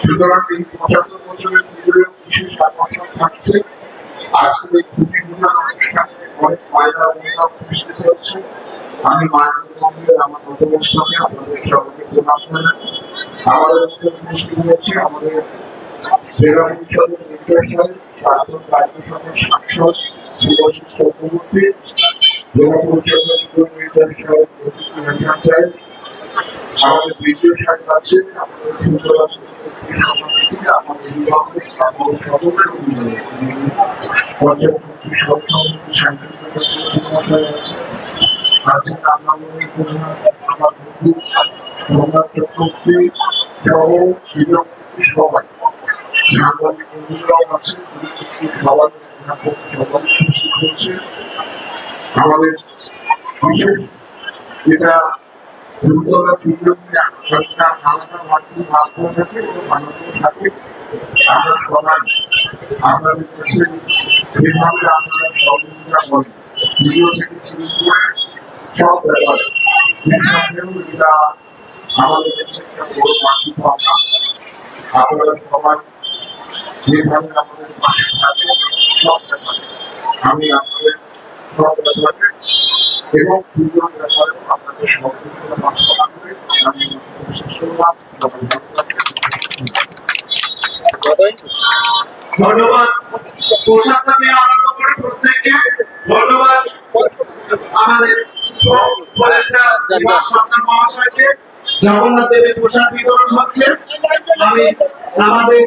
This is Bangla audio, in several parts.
সুতরাং এই পঁচাত্তর বছরের পুজোর বিশেষ আকর্ষণ থাকছে। আজকের খুবই অনেক মায়েরা মেয়েরা উপস্থিত হচ্ছে। আমি মায়ের সঙ্গে, আমার নতমস্তকে আপনাদের সকলকে প্রণাম জানাই। আমাদের উপস্থিত হচ্ছে আমাদের জেলা পরিষদের নির্দেশক প্রাক্তন রাজ্য সাংসদ শুভজিৎ চক্রবর্তী। জেলা পরিষদের নির্দেশক আমাদের বিজয় সাহেব আছে সবাই সাংবাদিক বন্ধুরাও আছে সবাই আমাদের বিশেষ যেটা দুর্গা পুজো নিয়ে একটা আলাদা মাটি ভাগ করে থাকে এবং মানুষের আমরা সবাই আপনাদের কাছে যেভাবে আপনারা সহযোগিতা করেন পুজো করে সব ব্যাপারে নিঃসন্দেহ এটা আমাদের কাছে একটা বড় মাটি আপনারা সবাই যেভাবে আমাদের থাকে সব ব্যাপারে আমি আপনাদের সব ব্যাপারে এবং পুজোর ব্যাপারে আপনাদের সহযোগিতা প্রার্থনা করে আমি শেষ করলাম সবাই ভালো থাকবেন। ধন্যবাদ। পোশাকটা দিয়ে আরম্ভ করে প্রত্যেককে। ধন্যবাদ। আমাদের মহাশয়কে জগন্নাথ দেবের প্রসাদ বিতরণ হচ্ছে। আমি আমাদের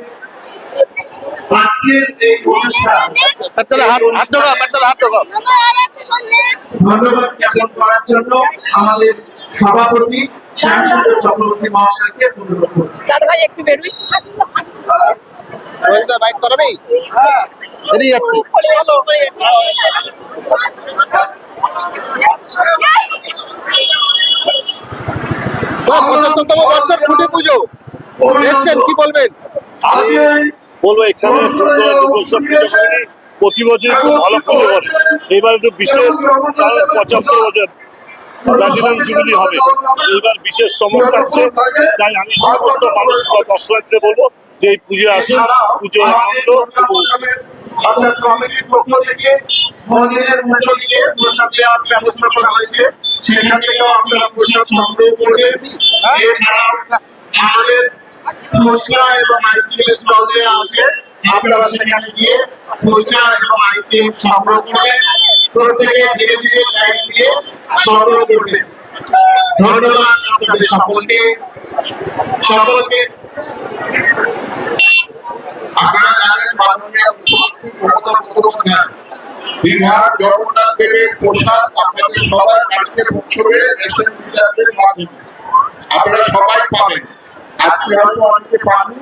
আজকের এই অনুষ্ঠান ধন্যবাদ জ্ঞাপন করার জন্য আমাদের সভাপতি শ্যামসুন্দর চক্রবর্তী মহাশয়কে অনুরোধ করছি। দাদা ভাই একটু বেরোই। সোহেলদা বাইক করাবি? এদিকে যাচ্ছি। পঁচাত্তরতম বর্ষের খুঁটি পুজো। এসছেন কি বলবেন? বলব এখানে প্রতি বছরই খুব ভালো পুজো করে এইবার একটু বিশেষ পঁচাত্তর বছর প্লাটিনাম জুবিলি হবে। এইবার বিশেষ চমক থাকছে, তাই আমি সমস্ত মানুষ বা বলব যে এই পুজো আসুন পুজোর আনন্দ আপনার কমিটির পক্ষ থেকে মন্দিরের দিয়ে প্রসাদ দেওয়ার ব্যবস্থা করা হয়েছে। সেখান থেকেও আপনারা প্রসাদ সংগ্রহ করবেন এছাড়াও আমাদের ফুচকা এবং আইসক্রিমের স্টল দেওয়া আছে। আপনারা জগন্নাথ দেবের আপনাদের সবার রেশন আপনারা সবাই পাবেন। আজকে হয়তো অনেকে পাননি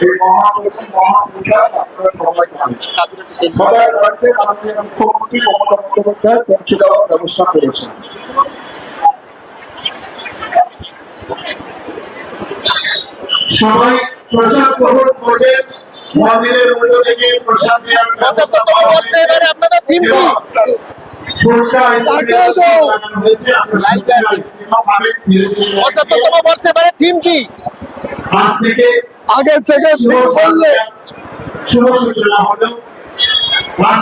এই মহাপ্রসাদ মহাপ্রসাদ আপনারা সবাই জানেন সবাই বাড়িতে মাননীয় মুখ্যমন্ত্রী মমতা বন্দ্যোপাধ্যায় পৌঁছে দেওয়ার ব্যবস্থা করেছেন সবাই প্রসাদ গ্রহণ করবেন মন্দিরের মধ্য থেকে প্রসাদ দেওয়ার আপনাদের থিম কি পঁচাত্তরতম বর্ষে এবারে থিম কি? আজ থেকে আগে থেকে শুভ সন্ধ্যা, শুভ সূচনা হলো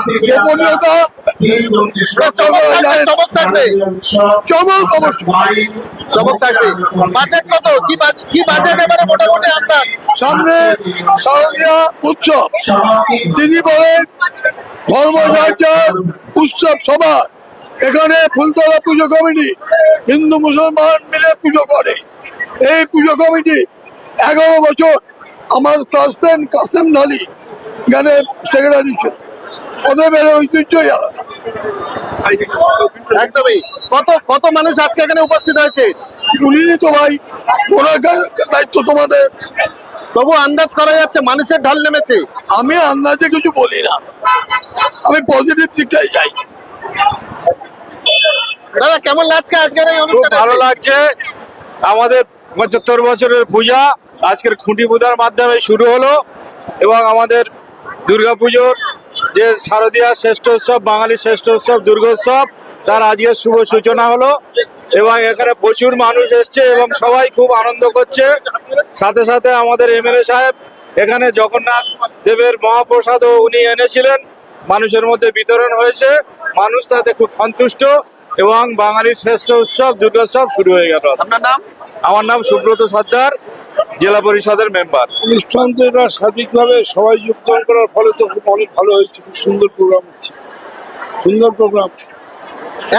গোপনীয়তা রক্ষা করা যায় না। চমক থাকবে চমক অবশ্যই। চমক থাকবে। বাজেট কত? কি বাজ- কি বাজেট এবারে মোটামুটি আন্দাজ? সামনে শারদীয়া উৎসব। তিনি বলেন ধর্মযাত্রার উৎসব সবার। এখানে ফুলতলা পুজো কমিটি হিন্দু মুসলমান মিলে পুজো করে। এই পুজো কমিটি এগারো বছর আমার ক্লাসমেট কাসেম ঢালি এখানে সেক্রেটারি ছিল ওদের বেড়ে ঐতিহ্যই আলাদা। একদমই। কত কত মানুষ আজকে এখানে উপস্থিত হয়েছে? উনি তো ভাই ওনার দায়িত্ব তোমাদের। তবু আন্দাজ করা যাচ্ছে মানুষের ঢল নেমেছে। আমি আন্দাজে কিছু বলি না। আমি পজিটিভ দিকটাই যাই দাদা কেমন লাগছে আজকের এই খুব অনুষ্ঠানে ভালো লাগছে। আমাদের পঁচাত্তর বছরের পূজা। আজকের খুঁটি পূজার মাধ্যমে শুরু হলো এবং আমাদের দুর্গাপুজোর যে শারদীয়া শ্রেষ্ঠ উৎসব বাঙালির শ্রেষ্ঠ উৎসব দুর্গোৎসব তার আজকের শুভ সূচনা হলো এবং এখানে প্রচুর মানুষ এসছে এবং সবাই খুব আনন্দ করছে। সাথে সাথে আমাদের এমএলএ সাহেব এখানে জগন্নাথ দেবের মহাপ্রসাদও উনি এনেছিলেন। মানুষের মধ্যে বিতরণ হয়েছে। মানুষ তাতে খুব সন্তুষ্ট এবং বাঙালির শ্রেষ্ঠ উৎসব দুর্গোৎসব শুরু হয়ে গেল। আপনার নাম? আমার নাম সুব্রত সর্দার। জেলা পরিষদের মেম্বার। অনুষ্ঠান তো এটা সার্বিকভাবে সবাই যোগদান করার ফলে তো খুব অনেক ভালো হয়েছে খুব সুন্দর প্রোগ্রাম হচ্ছে। সুন্দর প্রোগ্রাম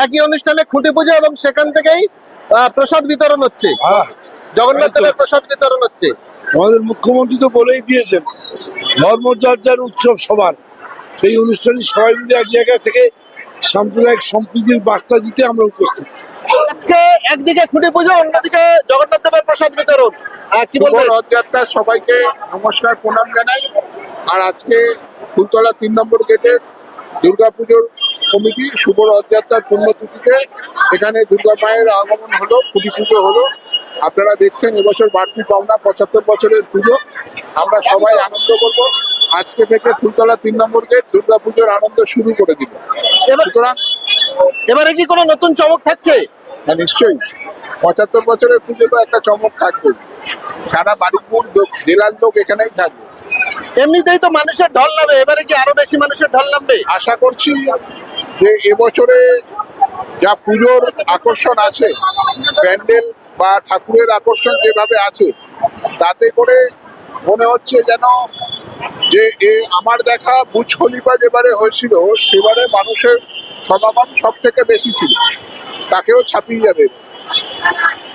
একই অনুষ্ঠানে খুঁটি পুজো এবং সেখান থেকেই প্রসাদ বিতরণ হচ্ছে। হ্যাঁ জগন্নাথ দেবের প্রসাদ বিতরণ হচ্ছে। আমাদের মুখ্যমন্ত্রী তো বলেই দিয়েছেন ধর্মচর্চার উৎসব সবার সেই অনুষ্ঠানে সবাই মিলে এক জায়গা থেকে সাম্প্রদায়িক সম্প্রীতির বার্তা দিতে আমরা উপস্থিত। আজকে একদিকে খুঁটি পুজো অন্যদিকে জগন্নাথ দেবের প্রসাদ বিতরণ। কি বলবেন? রথযাত্রার সবাইকে নমস্কার প্রণাম জানাই। আর আজকে ফুলতলা তিন নম্বর গেটের দুর্গাপুজোর কমিটি শুভ রথযাত্রার পুণ্যতিথিতে এখানে দুর্গা মায়ের আগমন হলো খুঁটি পুজো হলো। আপনারা দেখছেন এবছর বাড়তি পাওনা পঁচাত্তর বছরের পুজো। আমরা সবাই আনন্দ করব। আজকে থেকে ফুলতলা তিন নম্বর গেট দুর্গাপুজোর আনন্দ শুরু করে দিল। এবার সুতরাং এবারে কি কোনো নতুন চমক থাকছে? হ্যাঁ নিশ্চয়ই। পঁচাত্তর বছরের পুজো তো একটা চমক থাকবে সারা বাড়িপুর জেলার লোক এখানেই থাকবে। এমনিতেই তো মানুষের ঢল নামে এবারে কি আরও বেশি মানুষের ঢল নামবে? আশা করছি যে এবছরে যা পুজোর আকর্ষণ আছে প্যান্ডেল বা ঠাকুরের আকর্ষণ যেভাবে আছে তাতে করে মনে হচ্ছে যেন যে এ আমার দেখা বুজ খলিফা যেবারে হয়েছিল সেবারে মানুষের সমাগম সব থেকে বেশি ছিল। তাকেও ছাপিয়ে যাবে। Bye-bye.